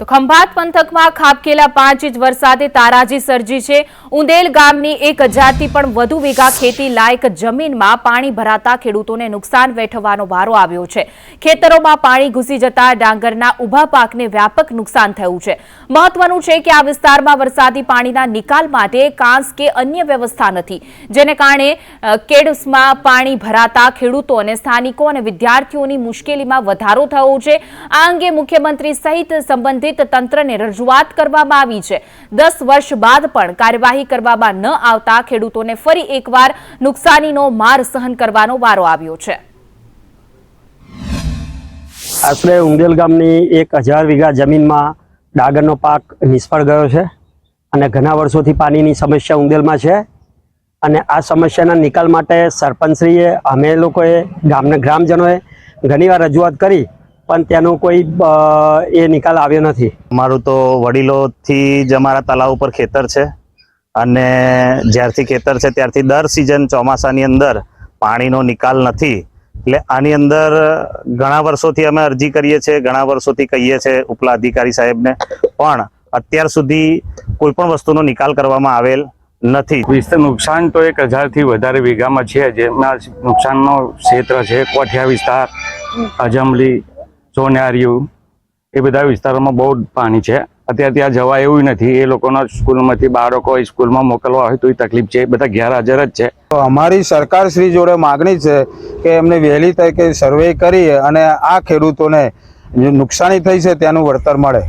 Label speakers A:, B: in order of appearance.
A: તો ખંભાત પંથકમાં ખાબકેલા પાંચ ઇંચ વરસાદે તારાજી સર્જી છે. ઉંદેલ ગામની એક હજારથી પણ વધુ વીઘા ખેતી લાયક જમીનમાં પાણી ભરાતા ખેડૂતોને નુકસાન વેઠવાનો વારો આવ્યો છે. ખેતરોમાં પાણી ઘૂસી જતા ડાંગરના ઊભા પાકને વ્યાપક નુકસાન થયું છે. મહત્વનું છે કે આ વિસ્તારમાં વરસાદી પાણીના નિકાલ માટે કાંસ કે અન્ય વ્યવસ્થા નથી. જેને કારણે કેડસમાં પાણી ભરાતા ખેડૂતો અને સ્થાનિકો અને વિદ્યાર્થીઓની મુશ્કેલીમાં વધારો થયો છે. આ અંગે મુખ્યમંત્રી સહિત સંબંધિત તંત્રને રજૂઆત કરવામાં આવી છે. દસ વર્ષ બાદ પણ કાર્યવાહી કરવામાં ન આવતા ખેડૂતોને ફરી એકવાર નુકસાનીનો માર સહન કરવાનો વારો આવ્યો છે.
B: આશરે ઉંદેલ ગામની એક હજાર વીઘા જમીનમાં ડાંગરનો પાક નિષ્ફળ ગયો છે અને ઘણા વર્ષોથી પાણીની સમસ્યા ઉંદેલમાં છે. અને આ સમસ્યાના નિકાલ માટે સરપંચશ્રીએ, અમે લોકોએ, ગામના ગ્રામજનોએ ઘણીવાર રજૂઆત કરી પણ તેનો કોઈ એ નિકાલ આવ્યો નથી.
C: અમારું તો વડીલોથી જ અમારા તળાવ ઉપર ખેતર છે અને જ્યારથી ખેતર છે ત્યારથી દર સિઝન ચોમાસાની અંદર પાણીનો નિકાલ નથી. એટલે આની અંદર ઘણા વર્ષોથી અમે અરજી કરીએ છીએ ઘણા વર્ષોથી કહીએ છીએ ઉપલા અધિકારી સાહેબને પણ અત્યાર સુધી કોઈ પણ વસ્તુનો નિકાલ કરવામાં આવેલ નથી.
D: વિસ્તર નુકસાન તો એક હજારથી વધારે વીઘામાં છે જેમના નુકસાનનો ક્ષેત્ર છે કોઠિયા વિસ્તાર અજમલી સોનારિયું, એ બધા વિસ્તારોમાં બહુ પાણી છે. અત્યારે ત્યાં જવા એવું નથી. એ લોકોના સ્કૂલમાંથી બાળકો સ્કૂલમાં મોકલવા હોય તો એ તકલીફ છે. બધા ગેરહાજર જ છે.
E: અમારી સરકાર શ્રી જોડે માગણી છે કે એમને વહેલી તકે સર્વે કરી અને આ ખેડૂતોને નુકસાની થઈ છે તેનું વળતર મળે.